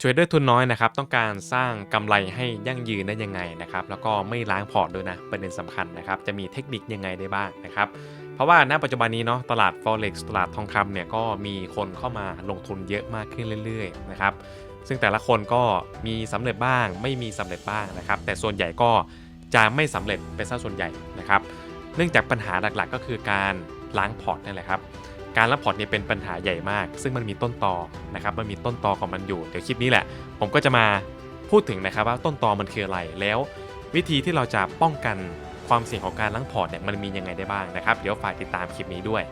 เทรดเดอร์ทุนน้อยนะครับต้องการสร้างกำไรให้ยั่งยืนได้ยังไงนะครับแล้วก็ไม่ล้างพอร์ตด้วยนะประเด็นสำคัญนะครับจะมีเทคนิคยังไงได้บ้างนะครับเพราะว่าณปัจจุบันนี้เนาะตลาด forex ตลาดทองคำเนี่ยก็มีคนเข้ามาลงทุนเยอะมากขึ้นเรื่อยๆนะครับซึ่งแต่ละคนก็มีสำเร็จบ้าง ไม่มีสำเร็จบ้างนะครับแต่ส่วนใหญ่ก็จะไม่สำเร็จเป็นซะส่วนใหญ่นะครับเนื่องจากปัญหาหลักๆ ก็คือการล้างพอร์ตนี่แหละครับ การรับพอร์ตเนี่ยเป็นปัญหาใหญ่มาก ซึ่งมันมีต้นตอนะครับมันมีต้นตอของมันอยู่ เดี๋ยวคลิปนี้แหละ ผมก็จะมาพูดถึงนะครับว่าต้นตอมันคืออะไรแล้ว วิธีที่เราจะป้องกันความเสี่ยงของการล้างพอร์ตเนี่ยมันมียังไงได้บ้างนะครับเดี๋ยวฝากติดตามคลิปนี้ด้วย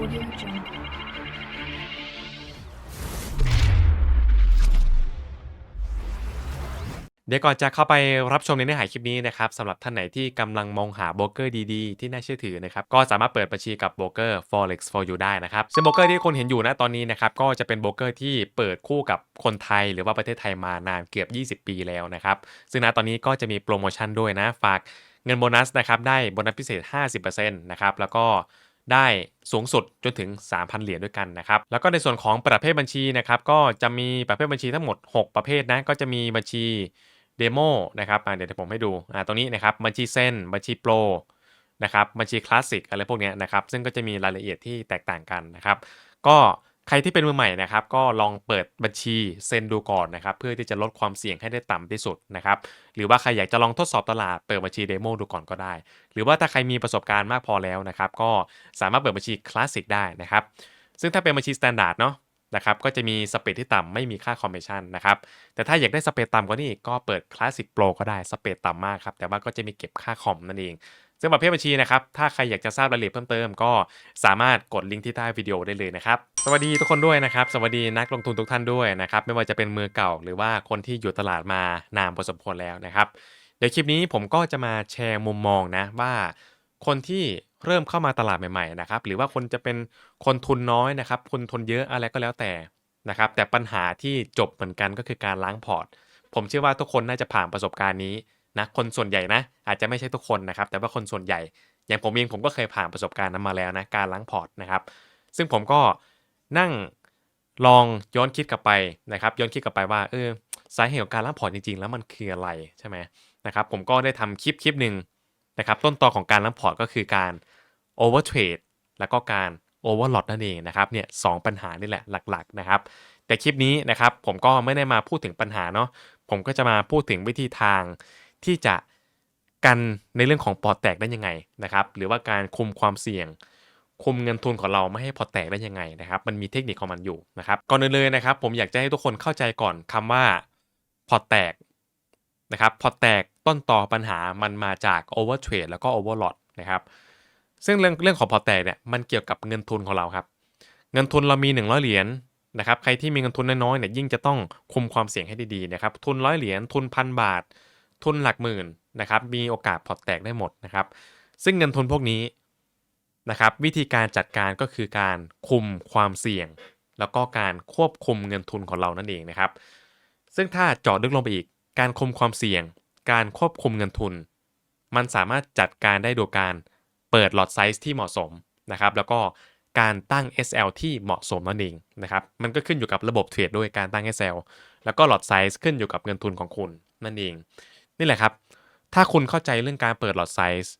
Audio Jungle. เดี๋ยวก่อนจะเข้าไปรับชมในเนื้อหาคลิปนี้นะครับสำหรับท่านไหนที่กำลังมองหาโบรกเกอร์ดีๆ ที่น่าเชื่อถือนะครับก็สามารถเปิดบัญชีกับโบรกเกอร์ forex for you ได้นะครับซึ่งโบรกเกอร์ที่คนเห็นอยู่นะตอนนี้นะครับก็จะเป็นโบรกเกอร์ที่เปิดคู่กับคนไทย หรือว่าประเทศไทยมานานเกือบ 20 ปีแล้วนะครับซึ่งณตอนนี้ก็จะมีโปรโมชั่นด้วยนะฝากเงินโบนัสนะครับได้โบนัสพิเศษ 50%นะครับแล้วก็ได้สูงสุดจนถึง 3,000 เหรียญด้วยกันนะครับ แล้วก็ในส่วนของประเภทบัญชีนะครับ ก็จะมีประเภทบัญชีทั้งหมด 6 ประเภทนะ ก็จะมีบัญชี เดโมนะครับเดี๋ยวผมให้ดูอ่าตรงนี้นะครับบัญชีเส้นบัญชีโปรนะครับบัญชีคลาสสิกอะไรพวกนี้นะครับซึ่งก็จะมีรายละเอียดที่แตกต่างกันนะครับ ก็ใครที่เป็นมือใหม่นะครับ ก็ลองเปิดบัญชีเซ็นดูก่อนนะครับ เพื่อที่จะลดความเสี่ยงให้ได้ต่ำที่สุดนะครับ หรือว่าใครอยากจะลองทดสอบตลาดเปิดบัญชีเดโมดูก่อนก็ได้ หรือว่าถ้าใครมีประสบการณ์มากพอแล้วนะครับ ก็สามารถเปิดบัญชีคลาสสิกได้นะครับ ซึ่งถ้าเป็นบัญชีสแตนดาร์ดเนาะ นะครับก็จะมีสเปรดที่ต่ำไม่มีค่าคอมมิชชั่นนะครับแต่ถ้าอยากได้สเปรดต่ำกว่านี้อีกก็เปิดคลาสสิกโปรก็ได้สเปรดต่ำมากครับแต่ว่าก็จะมีเก็บค่าคอมนั่นเอง ซึ่งประเภทบัญชีนะครับถ้าใครอยากจะทราบรายละเอียดเพิ่มเติมก็สามารถกดลิงก์ที่ใต้วิดีโอได้เลยนะครับสวัสดีทุกคนด้วยนะครับสวัสดีนักลงทุนทุกท่านด้วยนะครับไม่ว่าจะเป็นมือเก่า หรือว่าคนที่อยู่ตลาดมานานพอสมควรแล้วนะครับเดี๋ยวคลิปนี้ผมก็จะมาแชร์มุมมองนะว่าคนที่ เริ่มเข้ามาตลาดใหม่ๆนะครับ หรือว่าคนจะเป็นคนทุนน้อยนะครับ คนทุนเยอะอะไรก็แล้วแต่นะครับ แต่ปัญหาที่จบเหมือนกันก็คือการล้างพอร์ต ผมเชื่อว่าทุกคนน่าจะผ่านประสบการณ์นี้นะ คนส่วนใหญ่นะ อาจจะไม่ใช่ทุกคนนะครับ แต่ว่าคนส่วนใหญ่ อย่างผมเองผมก็เคยผ่านประสบการณ์นั้นมาแล้วนะ การล้างพอร์ตนะครับ ซึ่งผมก็นั่งลองย้อนคิดกลับไปนะครับ ย้อนคิดกลับไปว่า เออ สาเหตุของการล้างพอร์ตจริงๆ แล้วมันคืออะไรใช่ไหมนะครับ ผมก็ได้ทำคลิปคลิปหนึ่ง นะครับต้นตอของการล้างพอร์ตก็คือการ overtrade แล้วก็การ overlot นั่นเองนะครับเนี่ยสองปัญหานี่แหละหลักๆนะครับแต่คลิปนี้นะครับผมก็ไม่ได้มาพูดถึงปัญหาเนาะผมก็จะมาพูดถึงวิธีทางที่จะกันในเรื่องของปอดแตกได้ยังไงนะครับหรือว่าการคุมความเสี่ยง คุมเงินทุนของเราไม่ให้พอร์ตแตกได้ยังไงนะครับมันมีเทคนิคของมันอยู่นะครับก่อนอื่นเลยนะครับผมอยากจะให้ทุกคนเข้าใจก่อนคำว่าพอร์ตแตก นะครับพอแตกต้นต่อปัญหามันมาจาก overtrade แล้วก็ overlot นะครับซึ่งเรื่องเรื่องของพอแตกเนี่ยมันเกี่ยวกับเงินทุนของเราครับ เงินทุนเรามี 100 เหรียญนะครับใครที่มีเงินทุนน้อยๆเนี่ยยิ่งจะต้องคุมความเสี่ยงให้ดีๆนะครับทุนร้อยเหรียญทุนพันบาท ทุนหลักหมื่นนะครับมีโอกาสพอแตกได้หมดนะครับซึ่งเงินทุนพวกนี้นะครับวิธีการจัดการก็คือการคุมความเสี่ยง แล้วก็การควบคุมเงินทุนของเรานั่นเองนะครับ ซึ่งถ้าเจาะลึกลงไปอีก การคุมความเสี่ยง การควบคุมเงินทุน มันสามารถจัดการได้โดยการเปิดหลอดไซส์ที่เหมาะสมนะครับ แล้วก็การตั้ง SL ที่เหมาะสมนั่นเองนะครับ มันก็ขึ้นอยู่กับระบบเทรดด้วยการตั้ง SL แล้วก็หลอดไซส์ขึ้นอยู่กับเงินทุนของคุณนั่นเอง นี่แหละครับ ถ้าคุณเข้าใจเรื่องการเปิดหลอดไซส์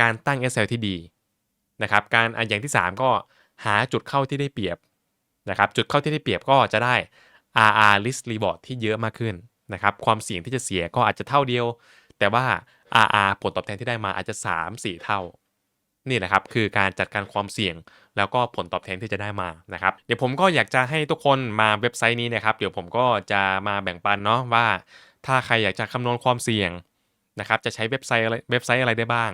การตั้ง SL ที่ดีนะครับ การอะอย่างที่ 3 ก็หาจุดเข้าที่ได้เปรียบนะครับ จุดเข้าที่ได้เปรียบก็จะได้ RR list reward ที่เยอะมากขึ้น นะครับความเสี่ยงที่จะเสียก็อาจจะเท่าเดียว แต่ว่า RR ผลตอบแทนที่ได้มาอาจจะ 3-4 เท่า นี่แหละครับคือการจัดการความเสี่ยงแล้วก็ผลตอบแทนที่จะได้มานะครับเดี๋ยวผมก็อยากจะให้ทุกคนมาเว็บไซต์นี้นะครับ เดี๋ยวผมก็จะมาแบ่งปันเนาะว่า ถ้าใครอยากจะคำนวณความเสี่ยงนะครับจะใช้เว็บไซต์อะไรเว็บไซต์อะไรได้บ้าง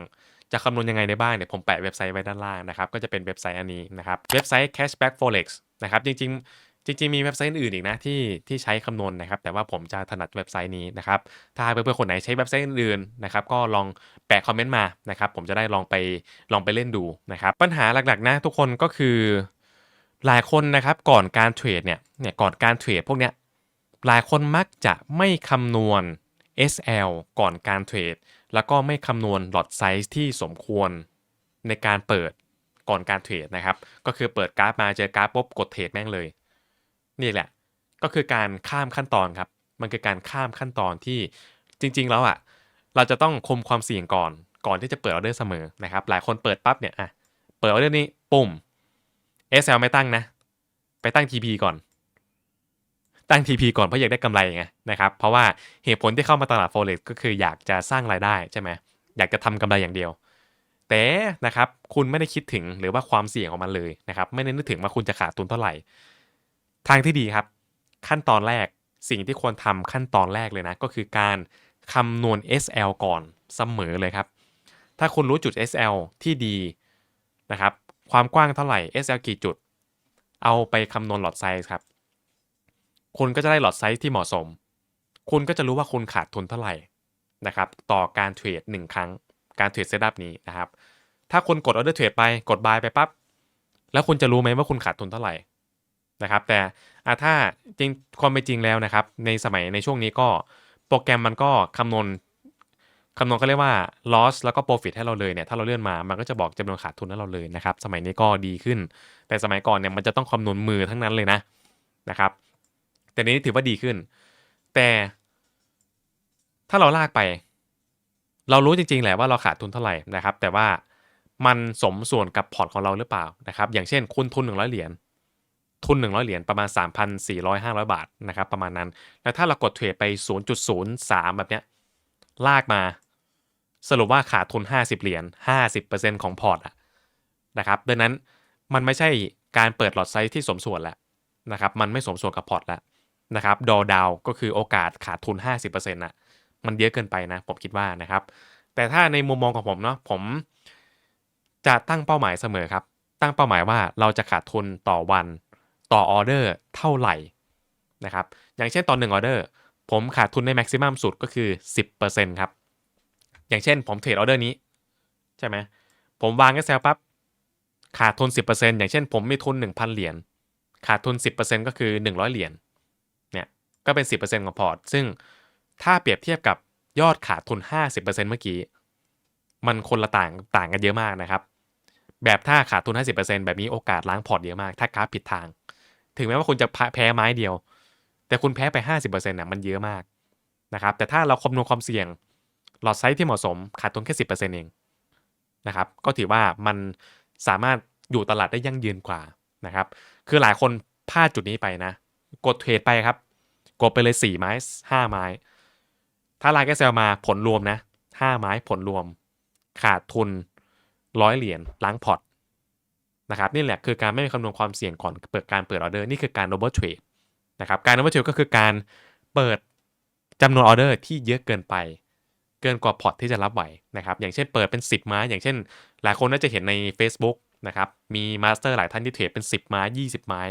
จะคำนวณยังไงได้บ้างเดี๋ยวผมแปะเว็บไซต์ไว้ด้านล่างนะครับก็จะเป็นเว็บไซต์อันนี้นะครับเว็บไซต์ cashback forex นะครับจริงๆ จริงๆ มีเว็บไซต์อื่นอีกนะที่ที่ใช้คำนวณนะครับ แต่ว่าผมจะถนัดเว็บไซต์นี้นะครับ ถ้าเพื่อนๆคนไหนใช้เว็บไซต์อื่นๆนะครับ ก็ลองแปะคอมเมนต์มานะครับ ผมจะได้ลองไปลองไปเล่นดูนะครับ ปัญหาหลักๆนะทุกคนก็คือหลายคนนะครับก่อนการเทรดเนี่ยเนี่ยก่อนการเทรดพวกเนี้ยหลายคนมักจะไม่คำนวณ SL ก่อนการเทรดแล้วก็ไม่คำนวณหลอดไซส์ที่สมควรในการเปิดก่อนการเทรดนะครับ ก็คือเปิดกราฟมาเจอกราฟปุ๊บกดเทรดแม่งเลย นี่แหละ ก็คือการข้ามขั้นตอนครับ มันคือการข้ามขั้นตอนที่จริง ๆ แล้วอะ เราจะต้องคุมความเสี่ยงก่อน ก่อนที่จะเปิดออเดอร์เสมอนะครับ หลายคนเปิดปั๊บเนี่ยอะเปิดออเดอร์นี้ปุ่ม SL ไม่ตั้งนะ ไปตั้ง TP ก่อน ตั้ง TP ก่อนเพราะอยากได้กำไรไงนะครับ เพราะว่าเหตุผลที่เข้ามาตลาด Forex ก็คืออยากจะสร้างรายได้ใช่ไหมอยากจะทำกำไรอย่างเดียว แต่นะครับคุณไม่ได้คิดถึงหรือว่าความเสี่ยงของมันเลยนะครับ ไม่ได้นึกถึงว่าคุณจะขาดทุนเท่าไหร่ ทางที่ดีครับ ขั้นตอนแรกสิ่งที่ควรทำขั้นตอนแรกเลยนะ ก็คือการคำนวณ SL ก่อนเสมอเลยครับ ถ้าคุณรู้จุด SL ที่ดีนะครับ ความกว้างเท่าไหร่ SL กี่จุด เอาไปคำนวณหลอดไซส์ครับ คุณก็จะได้หลอดไซส์ที่เหมาะสม คุณก็จะรู้ว่าคุณขาดทุนเท่าไหร่นะครับ ต่อการเทรดหนึ่งครั้ง การเทรดเซตอัพนี้นะครับ ถ้าคุณกดออเดอร์เทรดไป กดบายไปปั๊บ แล้วคุณจะรู้ไหมว่าคุณขาดทุนเท่าไหร่ นะครับ แต่ถ้าจริงความเป็นจริงแล้วนะครับ ในสมัยในช่วงนี้ก็โปรแกรมมันก็คำนวณคำนวณก็เรียกว่า loss แล้วก็ profit ให้เราเลยเนี่ยถ้าเราเลื่อนมา มันก็จะบอกจำนวนขาดทุนให้เราเลยนะครับ สมัยนี้ก็ดีขึ้น แต่สมัยก่อนเนี่ยมันจะต้องคำนวณมือทั้งนั้นเลยนะนะครับ แต่นี้ถือว่าดีขึ้น แต่ถ้าเราลากไป เรารู้จริง ๆ แหละว่าเราขาดทุนเท่าไหร่นะครับ แต่ว่ามันสมส่วนกับพอร์ตของเราหรือเปล่านะครับ อย่างเช่นคุณทุน100เหรียญ ทุน 100 เหรียญประมาณ 3,400 500 บาทนะครับประมาณนั้น แล้วถ้าเรากดเทรดไป 0.03 แบบเนี้ยลากมา สรุปว่าขาดทุน 50 เหรียญ50%ของพอร์ตอะนะครับดังนั้นมันไม่ใช่การเปิดหลอดไซส์ที่สมส่วนแล้วนะครับมันไม่สมส่วนกับพอร์ตแล้วนะครับดอดาวก็คือโอกาสขาดทุน 50%น่ะมันเยอะเกินไปนะผมคิดว่านะครับ แต่ถ้าในมุมมองของผมเนาะผมจะตั้งเป้าหมายเสมอครับ ตั้งเป้าหมายว่าเราจะขาดทุนต่อวัน ต่อออเดอร์เท่าไหร่นะครับอย่างเช่นตอนหนึ่งออเดอร์ผมขาดทุนในแม็กซิมัมสุดก็คือ 10%ครับ อย่างเช่นผมเทรดออเดอร์นี้ ใช่ไหมผมวางแค่เซลปั๊บขาดทุน 10%อย่างเช่นผมมีทุน 1,000 เหรียญขาดทุน 10%ก็คือ 100 เหรียญเนี่ยก็เป็น 10%ของพอร์ต ซึ่งถ้าเปรียบเทียบกับยอดขาดทุน 50%เมื่อกี้ มันคนละต่างต่างกันเยอะมากนะครับ แบบถ้าขาดทุน 50%แบบนี้โอกาสล้างพอร์ตเยอะมาก ถ้ากราฟผิดทาง ถึงแม้ว่าคุณจะแพ้ไม้เดียว แต่คุณแพ้ไป 50%น่ะมันเยอะมากนะครับแต่ถ้าเราคำนวณความเสี่ยงหลอดไซส์ที่เหมาะสมขาดทุนแค่10%เองนะครับก็ถือว่ามันสามารถอยู่ตลาดได้ยั่งยืนกว่านะครับคือหลายคนพลาดจุดนี้ไปนะ กดเทรดไปครับ กดไปเลย 4 ไม้ 5 ไม้ ถ้าลายแกเซลมาผลรวมนะ 5 ไม้ผลรวม ขาดทุนร้อยเหรียญล้างพอร์ต นะครับนี่แหละคือการไม่คำนวณความเสี่ยงก่อนเปิดการเปิดออเดอร์นี่คือการโอเวอร์เทรดนะครับการโอเวอร์เทรดก็คือการเปิดจำนวนออเดอร์ที่เยอะเกินไป เกินกว่าพอร์ตที่จะรับไหวนะครับอย่างเช่นเปิดเป็น 10 ม้อย่างเช่น หลายคนน่าจะเห็นใน Facebook นะครับมีมาสเตอร์หลายท่านที่เทรดเป็น 10 ม้20 ไม้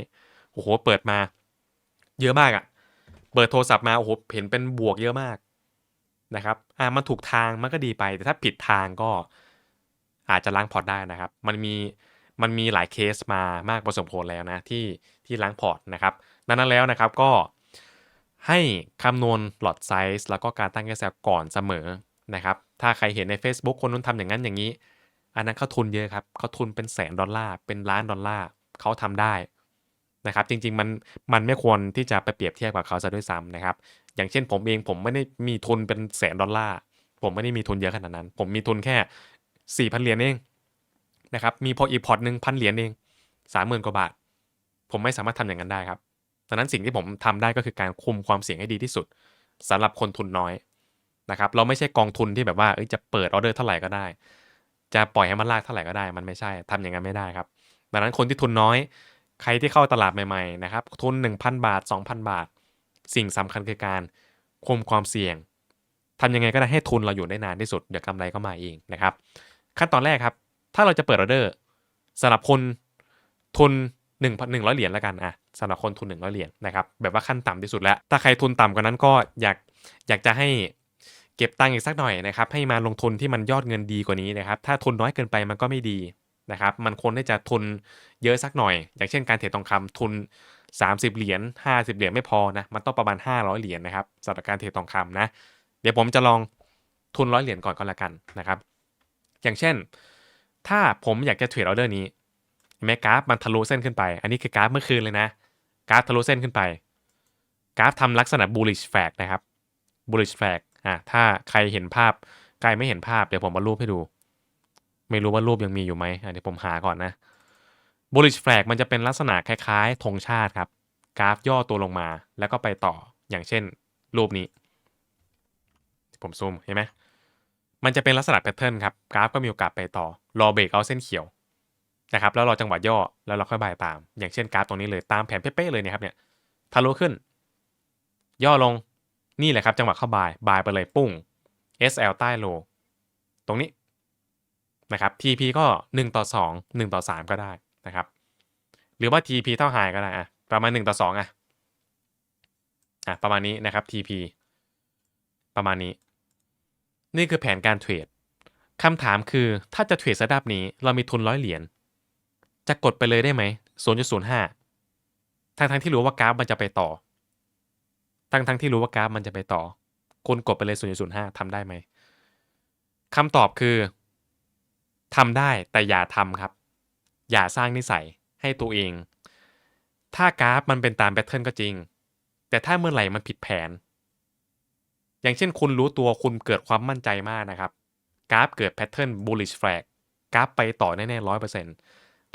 โอ้โหเปิดมาเยอะมากอะ่ะเปิดโทรศัพท์มาโอ้โหเห็นเป็นบวกเยอะมากนะครับอ่ามันถูกทางมันก็ดีไปแต่ถ้าผิดทางก็อาจจะล้างพอร์ตได้นะครับ มันมี มันมีหลายเคสมามากพอสมควรแล้วนะที่ที่ล้างพอร์ตนะครับดังนั้นแล้วนะครับก็ให้คำนวณหลอดไซส์แล้วก็การตั้งแกแซก่อนเสมอนะครับ ถ้าใครเห็นใน Facebook คนนู้นทำอย่างนั้นอย่างนี้ อันนั้นเขาทุนเยอะครับเขาทุนเป็นแสนดอลลาร์เป็นล้านดอลลาร์เขาทำได้นะครับจริงๆมันมันไม่ควรที่จะไปเปรียบเทียบกับเขาซะด้วยซ้ำนะครับ อย่างเช่นผมเองผมไม่ได้มีทุนเป็นแสนดอลลาร์ผมไม่ได้มีทุนเยอะขนาดนั้น ผมมีทุนแค่สี่พันเหรียญเอง นะครับมีพออีพอร์ตหนึ่งพันเหรียญเองสามหมื่นกว่าบาท ผมไม่สามารถทำอย่างนั้นได้ครับดังนั้นสิ่งที่ผมทำได้ก็คือการคุมความเสี่ยงให้ดีที่สุดสำหรับคนทุนน้อยนะครับเราไม่ใช่กองทุนที่แบบว่าจะเปิดออเดอร์เท่าไหร่ก็ได้ จะปล่อยให้มันลากเท่าไหร่ก็ได้ มันไม่ใช่ทำอย่างนั้นไม่ได้ครับ ดังนั้นคนที่ทุนน้อย ใครที่เข้าตลาดใหม่ๆนะครับทุน 1,000 บาท 2,000 บาท สิ่งสำคัญคือการคุมความเสี่ยงทำยังไงก็ได้ให้ทุนเราอยู่ได้นานที่สุดเดี๋ยวกำไรก็มาเองนะครับ ขั้นตอนแรกครับ ถ้าเราจะเปิดออเดอร์สำหรับคนทุน1 1 0 0 เหรียญแล้วกันอะสำหรับคนทุน 100 เหรียญนะครับแบบว่าขั้นต่ำที่สุดแล้ว ถ้าใครทุนต่ำกว่านั้นก็อยากอยากจะให้เก็บตังค์อีกสักหน่อยนะครับให้มาลงทุนที่มันยอดเงินดีกว่านี้นะครับถ้าทุนน้อยเกินไปมันก็ไม่ดีนะครับมันควรที่จะทุนเยอะสักหน่อย อย่างเช่นการเทรดทองคำทุน 30 เหรียญ50 เหรียญไม่พอนะมันต้องประมาณ 500 เหรียญนะครับสำหรับการเทรดทองคำนะเดี๋ยวผมจะลองทุนร้อยเหรียญก่อนก็แล้วกันนะครับอย่างเช่น ถ้าผมอยากจะเทรดออเดอร์นี้เห็นไหมกราฟมันทะลุเส้นขึ้นไป อันนี้คือกราฟเมื่อคืนเลยนะ กราฟทะลุเส้นขึ้นไป กราฟทำลักษณะ bullish flag นะครับ bullish flag อะถ้าใครเห็นภาพใครไม่เห็นภาพเดี๋ยวผมมารูปให้ดู ไม่รู้ว่ารูปยังมีอยู่ไหมอะเดี๋ยวผมหาก่อนนะ bullish flag มันจะเป็นลักษณะคล้ายๆธงชาติครับ กราฟย่อตัวลงมาแล้วก็ไปต่ออย่างเช่น รูปนี้ ผมซูมเห็นไหม มันจะเป็นลักษณะแพทเทิร์นครับกราฟก็มีโอกาสไปต่อ รอเบรกเอาเส้นเขียวนะครับแล้วรอจังหวะย่อแล้วเราค่อยบายตาม อย่างเช่นกราฟตรงนี้เลยตามแผนเป๊ะๆเลยเนี่ยครับเนี่ยทะลุขึ้น ย่อลงนี่แหละครับจังหวะเข้าบายบายไปเลยปุ้ง SL ใต้โล ตรงนี้นะครับ TP ก็ 1 ต่อ 2 1 ต่อ 3 ก็ได้นะครับ หรือว่า TP เท่า High ก็ได้อะประมาณ 1 ต่อ 2อะอะประมาณนี้นะครับ TP ประมาณนี้ นี่คือแผนการเทรดคำถามคือถ้าจะเทรดระดับนี้เรามีทุนร้อยเหรียญจะกดไปเลยได้ไหม0.05ทั้งทั้งที่รู้ว่ากราฟมันจะไปต่อ ทั้งทั้งที่รู้ว่ากราฟมันจะไปต่อคุณกดไปเลย 0.05ทำได้ไหมคำตอบคือทำได้แต่อย่าทำครับ อย่าสร้างนิสัยให้ตัวเอง ถ้ากราฟมันเป็นตามแพทเทิร์นก็จริง แต่ถ้าเมื่อไหร่มันผิดแผน อย่างเช่นคุณรู้ตัวคุณเกิดความมั่นใจมากนะครับ กราฟเกิดแพทเทิร์น bullish flag กราฟไปต่อแน่ๆร้อยเปอร์เซ็นต์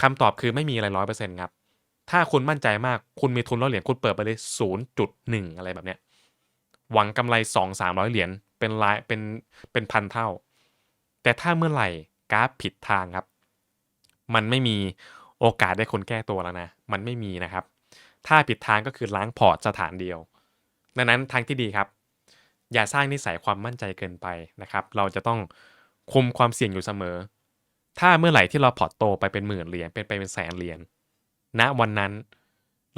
คำตอบคือไม่มีอะไรร้อยเปอร์เซ็นต์ครับ ถ้าคุณมั่นใจมากคุณมีทุนร้อยเหรียญคุณเปิดไปเลยศูนย์จุดหนึ่งอะไรแบบเนี้ยหวังกำไรสองสามร้อยเหรียญเป็นลายเป็นเป็นพันเท่า แต่ถ้าเมื่อไหร่กราฟผิดทางครับ มันไม่มีโอกาสได้คนแก้ตัวแล้วนะ มันไม่มีนะครับ ถ้าผิดทางก็คือล้างพอร์ตสถานเดียว ดังนั้นทางที่ดีครับ อย่าสร้างนิสัยความมั่นใจเกินไปนะครับ เราจะต้องคุมความเสี่ยงอยู่เสมอ ถ้าเมื่อไหร่ที่เราพอร์ตโตไปเป็นหมื่นเหรียญเป็นไปเป็นแสนเหรียญณวันนั้น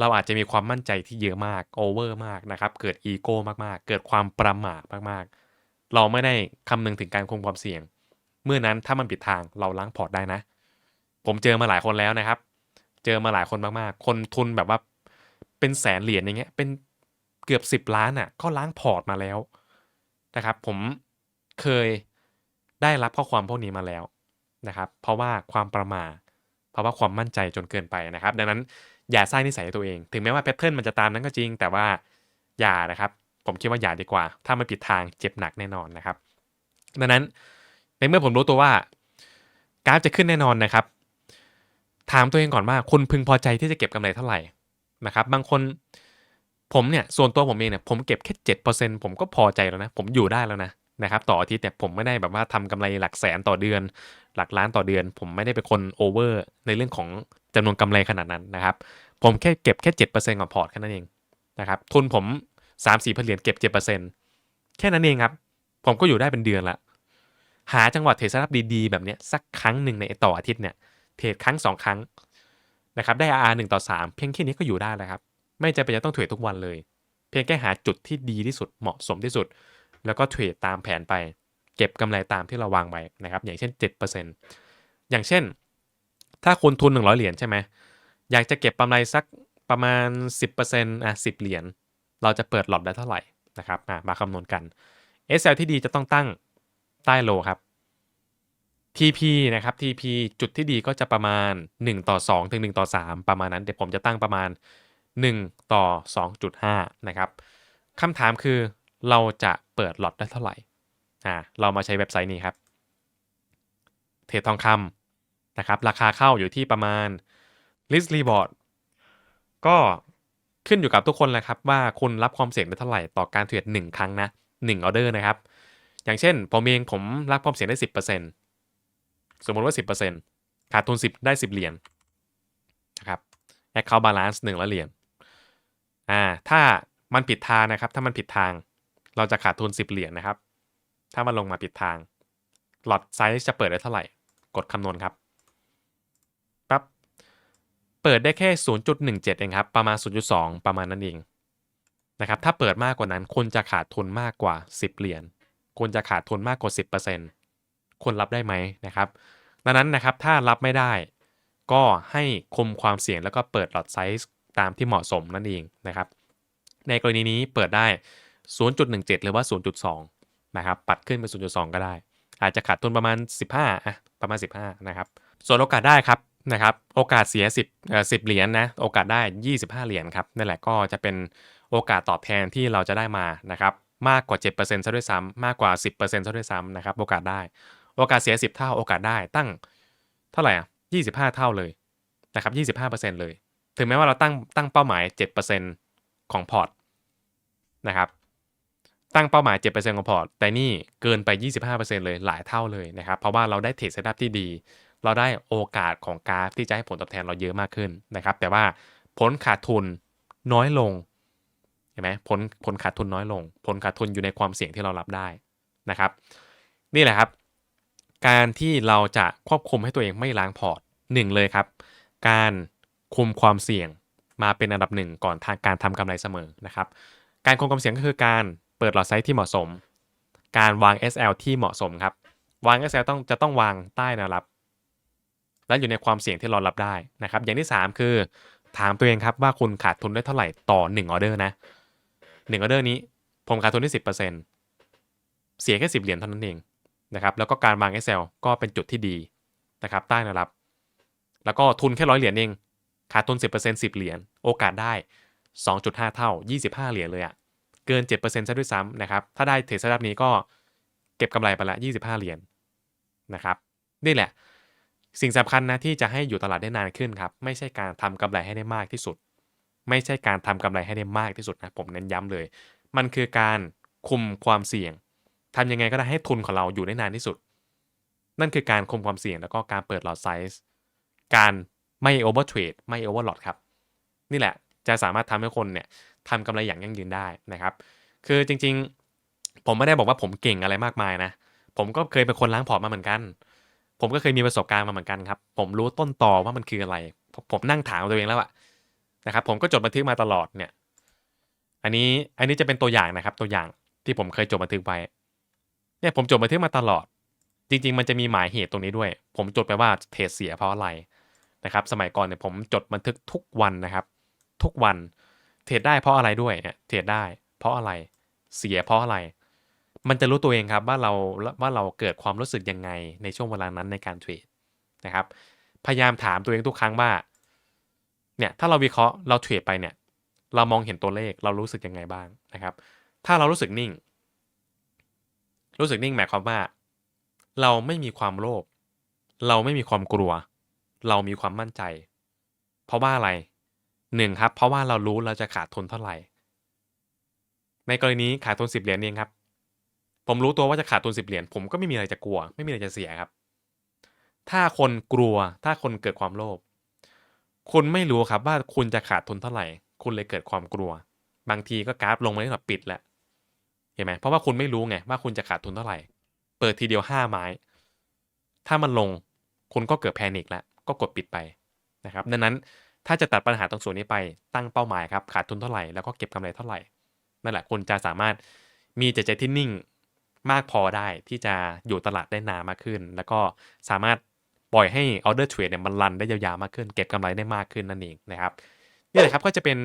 เราอาจจะมีความมั่นใจที่เยอะมากโอเวอร์มากนะครับ เกิดอีโก้มากๆ เกิดความประมาทมากๆ เราไม่ได้คำนึงถึงการคุมความเสี่ยง เมื่อนั้นถ้ามันผิดทางเราล้างพอร์ตได้นะ ผมเจอมาหลายคนแล้วนะครับ เจอมาหลายคนมากๆ คนทุนแบบว่าเป็นแสนเหรียญอย่างเงี้ยเป็นเกือบสิบล้านอะก็ล้างพอร์ตมาแล้ว นะครับ ผมเคยได้รับข้อความพวกนี้มาแล้วนะครับ เพราะว่าความประมาทเพราะว่าความมั่นใจจนเกินไปนะครับ ดังนั้นอย่าสร้างนิสัยให้ตัวเอง ถึงแม้ว่าแพทเทิร์นมันจะตามนั้นก็จริง แต่ว่าอย่านะครับ ผมคิดว่าอย่าดีกว่า ถ้ามันผิดทางเจ็บหนักแน่นอนนะครับ ดังนั้นในเมื่อผมรู้ตัวว่ากราฟจะขึ้นแน่นอนนะครับ ถามตัวเองก่อนว่าคุณพึงพอใจที่จะเก็บกำไรเท่าไหร่นะครับ บางคน ผมเนี่ยส่วนตัวผมเองเนี่ยผมเก็บแค่เจ็ดเปอร์เซ็นผมก็พอใจแล้วนะผมอยู่ได้แล้วนะนะครับต่ออาทิตย์เนี่ยผมไม่ได้แบบว่าทำกำไรหลักแสนต่อเดือน หลักล้านต่อเดือน ผมไม่ได้เป็นคนโอเวอร์ในเรื่องของจำนวนกำไรขนาดนั้นนะครับ ผมแค่เก็บแค่เจ็ดเปอร์เซ็นของพอร์ตแค่นั้นเองนะครับทุนผมสามสี่พันเหรียญเก็บเจ็ดเปอร์เซ็นแค่นั้นเองครับ ผมก็อยู่ได้เป็นเดือนละ หาจังหวะเทรดสลับดีๆ แบบเนี้ยสักครั้งหนึ่งในต่ออาทิตย์เนี่ยเทรดครั้งสองครั้งนะครับได้ RR 1ต่อ3 เพียงแค่นี้ก็อยู่ได้แล้วครับ ไม่จำเป็นจะต้องเทรดทุกวันเลย เพียงแค่หาจุดที่ดีที่สุดเหมาะสมที่สุด แล้วก็เทรดตามแผนไป เก็บกำไรตามที่เราวางไว้นะครับอย่างเช่น 7%อย่างเช่น ถ้าคุณทุน 100 เหรียญใช่ไหมอยากจะเก็บกำไรสักประมาณ 10%อะ10 เหรียญเราจะเปิดหลอดได้เท่าไหร่นะครับอะมาคำนวณกัน SL ที่ดีจะต้องตั้งใต้โลครับ TP นะครับ TP จุดที่ดีก็จะประมาณ 1 ต่อ 2 ถึง 1 ต่อ 3 ประมาณนั้น เดี๋ยวผมจะตั้งประมาณ 1 ต่อ 2.5 นะครับคำถามคือเราจะเปิดหลอตได้เท่าไหร่อ่าเรามาใช้เว็บไซต์นี้ครับ เทรดทองคำนะครับ ราคาเข้าอยู่ที่ประมาณ list reward ก็ขึ้นอยู่กับทุกคนแหละครับ ว่าคุณรับความเสี่ยงได้เท่าไหร่ต่อการเทรด1 ครั้งนะ1ออเดอร์นะครับ อย่างเช่นผมเองผมรับความเสี่ยงได้ 10%สมมติว่า 10%ขาดทุน 10 ได้ 10 เหรียญนะครับ account balance 1ละเหรียญ อ่าถ้ามันผิดทางนะครับ ถ้ามันผิดทาง เราจะขาดทุน 10 เหรียญนะครับ ถ้ามันลงมาผิดทางหลอดไซส์จะเปิดได้เท่าไหร่ กดคำนวณครับปั๊บเปิดได้แค่ 0.17 เองครับ ประมาณ 0.2 ประมาณนั้นเองนะครับ ถ้าเปิดมากกว่านั้นคุณจะขาดทุนมากกว่า 10 เหรียญคุณจะขาดทุนมากกว่า 10%คุณรับได้ไหมนะครับ ดังนั้นนะครับถ้ารับไม่ได้ ก็ให้คุมความเสี่ยงแล้วก็เปิดหลอดไซส์ ตามที่เหมาะสมนั่นเองนะครับ ในกรณีนี้เปิดได้ 0.17 หรือว่า 0.2 นะครับ ปัดขึ้นเป็น 0.2 ก็ได้ อาจจะขาดทุนประมาณ 15อะประมาณ 15 นะครับ ส่วนโอกาสได้ครับนะครับ โอกาสเสีย 10เอ่อ10 เหรียญนะ โอกาสได้ 25 เหรียญครับ นั่นแหละก็จะเป็นโอกาสตอบแทนที่เราจะได้มานะครับ มากกว่า 7%ซะด้วยซ้ำมากกว่า 10%ซะด้วยซ้ำนะครับ โอกาสได้ โอกาสเสีย 10 เท่า โอกาสได้ตั้ง เท่าไหร่อะ25 เท่าเลยนะครับ 25%เลย ถึงแม้ว่าเราตั้งตั้งเป้าหมาย 7%ของพอร์ตนะครับ ตั้งเป้าหมาย 7%ของพอร์ต แต่นี่เกินไป 25%เลยหลายเท่าเลยนะครับ เพราะว่าเราได้เทรดเซตอัพที่ดี เราได้โอกาสของกราฟที่จะให้ผลตอบแทนเราเยอะมากขึ้นนะครับ แต่ว่าผลขาดทุนน้อยลงเห็นไหมผลผลขาดทุนน้อยลง ผลขาดทุนอยู่ในความเสี่ยงที่เรารับได้นะครับ นี่แหละครับ การที่เราจะควบคุมให้ตัวเองไม่ล้างพอร์ตหนึ่งเลยครับ การ คุมความเสี่ยงมาเป็นอันดับหนึ่งก่อนทางการทำกำไรเสมอนะครับ การคุมความเสี่ยงก็คือการเปิดหลอดไซส์ที่เหมาะสม การวาง SL ที่เหมาะสมครับ วาง SL ต้องจะต้องวางใต้แนวรับ และอยู่ในความเสี่ยงที่เรารับได้นะครับ อย่างที่ 3 คือ ถามตัวเองครับว่าคุณขาดทุนได้เท่าไหร่ต่อ 1 ออเดอร์นะ1ออเดอร์นี้ผมขาดทุนได้10%เสียแค่10เหรียญเท่านั้นเองนะครับ แล้วก็การวาง SL ก็เป็นจุดที่ดีนะครับใต้แนวรับ แล้วก็ทุนแค่ร้อยเหรียญเอง ขาดทุน 10% 10 เหรียญ โอกาสได้ 2.5 เท่า 25 เหรียญเลยอะเกิน 7%ซะด้วยซ้ำนะครับ ถ้าได้เทรดสตับนี้ก็เก็บกำไรไปละ 25 เหรียญนะครับ นี่แหละ สิ่งสำคัญนะที่จะให้อยู่ตลาดได้นานขึ้นครับ ไม่ใช่การทำกำไรให้ได้มากที่สุด ไม่ใช่การทำกำไรให้ได้มากที่สุดนะ ผมเน้นย้ำเลย มันคือการคุมความเสี่ยงทำยังไงก็ได้ให้ทุนของเราอยู่ได้นานที่สุด นั่นคือการคุมความเสี่ยงแล้วก็การเปิดหลอดไซส์ การ ไม่โอเวอร์เทรดไม่โอเวอร์หลอดครับ นี่แหละจะสามารถทำให้คนเนี่ยทำกำไรอย่างยั่งยืนได้นะครับ คือจริงๆ ผมไม่ได้บอกว่าผมเก่งอะไรมากมายนะ ผมก็เคยเป็นคนล้างพอร์ตมาเหมือนกัน ผมก็เคยมีประสบการณ์มาเหมือนกันครับ ผมรู้ต้นตอว่ามันคืออะไรผมผมนั่งถามตัวเองแล้วอะนะครับ ผมก็จดบันทึกมาตลอดเนี่ย อันนี้อันนี้จะเป็นตัวอย่างนะครับ ตัวอย่างที่ผมเคยจดบันทึกไว้ เนี่ยผมจดบันทึกมาตลอด จริง ๆ มันจะมีหมายเหตุตรงนี้ด้วย ผมจดไปว่าเทรดเสียเพราะอะไร นะครับสมัยก่อนเนี่ยผมจดบันทึกทุกวันนะครับ ทุกวันเทรดได้เพราะอะไรด้วยเนี่ยเทรดได้เพราะอะไรเสียเพราะอะไร มันจะรู้ตัวเองครับว่าเราว่าเราเกิดความรู้สึกยังไงในช่วงเวลานั้นในการเทรดนะครับ พยายามถามตัวเองทุกครั้งว่าเนี่ยถ้าเราวิเคราะห์เราเทรดไปเนี่ยเรามองเห็นตัวเลขเรารู้สึกยังไงบ้างนะครับ ถ้าเรารู้สึกนิ่ง รู้สึกนิ่งหมายความว่า เราไม่มีความโลภเราไม่มีความกลัว เรามีความมั่นใจ เพราะว่าอะไรหนึ่งครับ เพราะว่าเรารู้เราจะขาดทุนเท่าไหร่ ในกรณีขาดทุนสิบเหรียญเองครับ ผมรู้ตัวว่าจะขาดทุนสิบเหรียญผมก็ไม่มีอะไรจะกลัว ไม่มีอะไรจะเสียครับ ถ้าคนกลัว ถ้าคนเกิดความโลภคุณไม่รู้ครับว่าคุณจะขาดทุนเท่าไหร่ คุณเลยเกิดความกลัว บางทีก็กราฟลงมาตั้แต่ปิดแล้วเห็นไหมเพราะว่าคุณไม่รู้ไงว่าคุณจะขาดทุนเท่าไหร่ เปิดทีเดียวห้าไม้ ถ้ามันลง คุณก็เกิดแพนิคแล้ว ก็กดปิดไปนะครับดังนั้นถ้าจะตัดปัญหาตรงส่วนนี้ไปตั้งเป้าหมายครับขาดทุนเท่าไหร่แล้วก็เก็บกำไรเท่าไหร่นั่นแหละคุณจะสามารถมีใจใจที่นิ่งมากพอได้ที่จะอยู่ตลาดได้นานมากขึ้น แล้วก็สามารถปล่อยให้ออเดอร์เทรดเนี่ยมันรันได้ยาวๆมากขึ้น เก็บกำไรได้มากขึ้นนั่นเองนะครับนี่แหละครับก็จะเป็น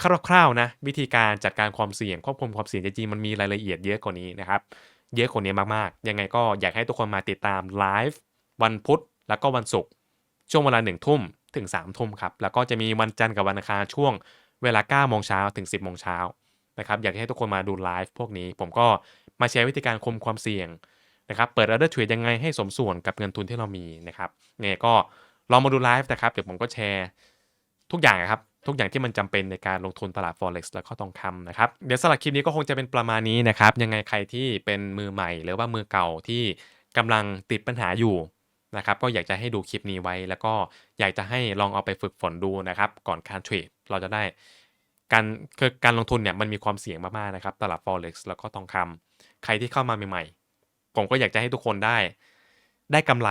คร่าวๆนะวิธีการจัดการความเสี่ยงควบคุมความเสี่ยงจริงๆมันมีรายละเอียดเยอะกว่านี้นะครับ เยอะกว่านี้มากๆ ยังไงก็อยากให้ทุกคนมาติดตามไลฟ์วันพุธแล้วก็วันศุกร์ ช่วงเวลาหนึ่งทุ่มถึง3ามทุ่มครับ แล้วก็จะมีวันจันทร์กับวันอังคารช่วงเวลา9โมงเช้าถึง 10โมงเช้านะครับอยากให้ทุกคนมาดูไลฟ์พวกนี้ ผมก็มาแชร์วิธีการคุมความเสี่ยงนะครับเปิดออเดอร์เทรดยังไงให้สมส่วนกับเงินทุนที่เรามีนะครับยังไงก็ลองมาดูไลฟ์นะครับเดี๋ยวผมก็แชร์ทุกอย่างครับทุกอย่างที่มันจำเป็นในการลงทุนตลาด forex แล้วก็ทองคำนะครับ เดี๋ยวสำหรับคลิปนี้ก็คงจะเป็นประมาณนี้นะครับ ยังไงใครที่เป็นมือใหม่ หรือว่ามือเก่าที่กำลังติดปัญหาอยู่ นะครับก็อยากจะให้ดูคลิปนี้ไว้ แล้วก็อยากจะให้ลองเอาไปฝึกฝนดูนะครับ ก่อนการเทรดเราจะได้ การคือการลงทุนเนี่ยมันมีความเสี่ยงมากๆนะครับตลาด forex แล้วก็ทองคำใครที่เข้ามาใหม่ๆ ผมก็อยากจะให้ทุกคนได้ ได้กำไร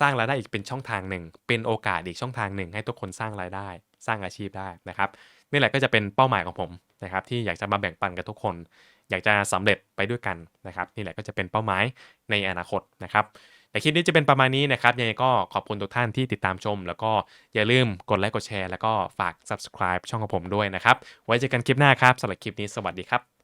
สร้างรายได้อีกเป็นช่องทางหนึ่ง เป็นโอกาสอีกช่องทางหนึ่ง ให้ทุกคนสร้างรายได้ สร้างอาชีพได้นะครับนี่แหละก็จะเป็นเป้าหมายของผมนะครับ ที่อยากจะมาแบ่งปันกับทุกคน อยากจะสำเร็จไปด้วยกันนะครับ นี่แหละก็จะเป็นเป้าหมายในอนาคตนะครับ แต่คลิปนี้จะเป็นประมาณนี้นะครับยังไงก็ขอบคุณทุกท่านที่ติดตามชม แล้วก็อย่าลืมกดไลค์กดแชร์แล้วก็ฝาก subscribe ช่องของผมด้วยนะครับ ไว้เจอกันคลิปหน้าครับสำหรับคลิปนี้สวัสดีครับ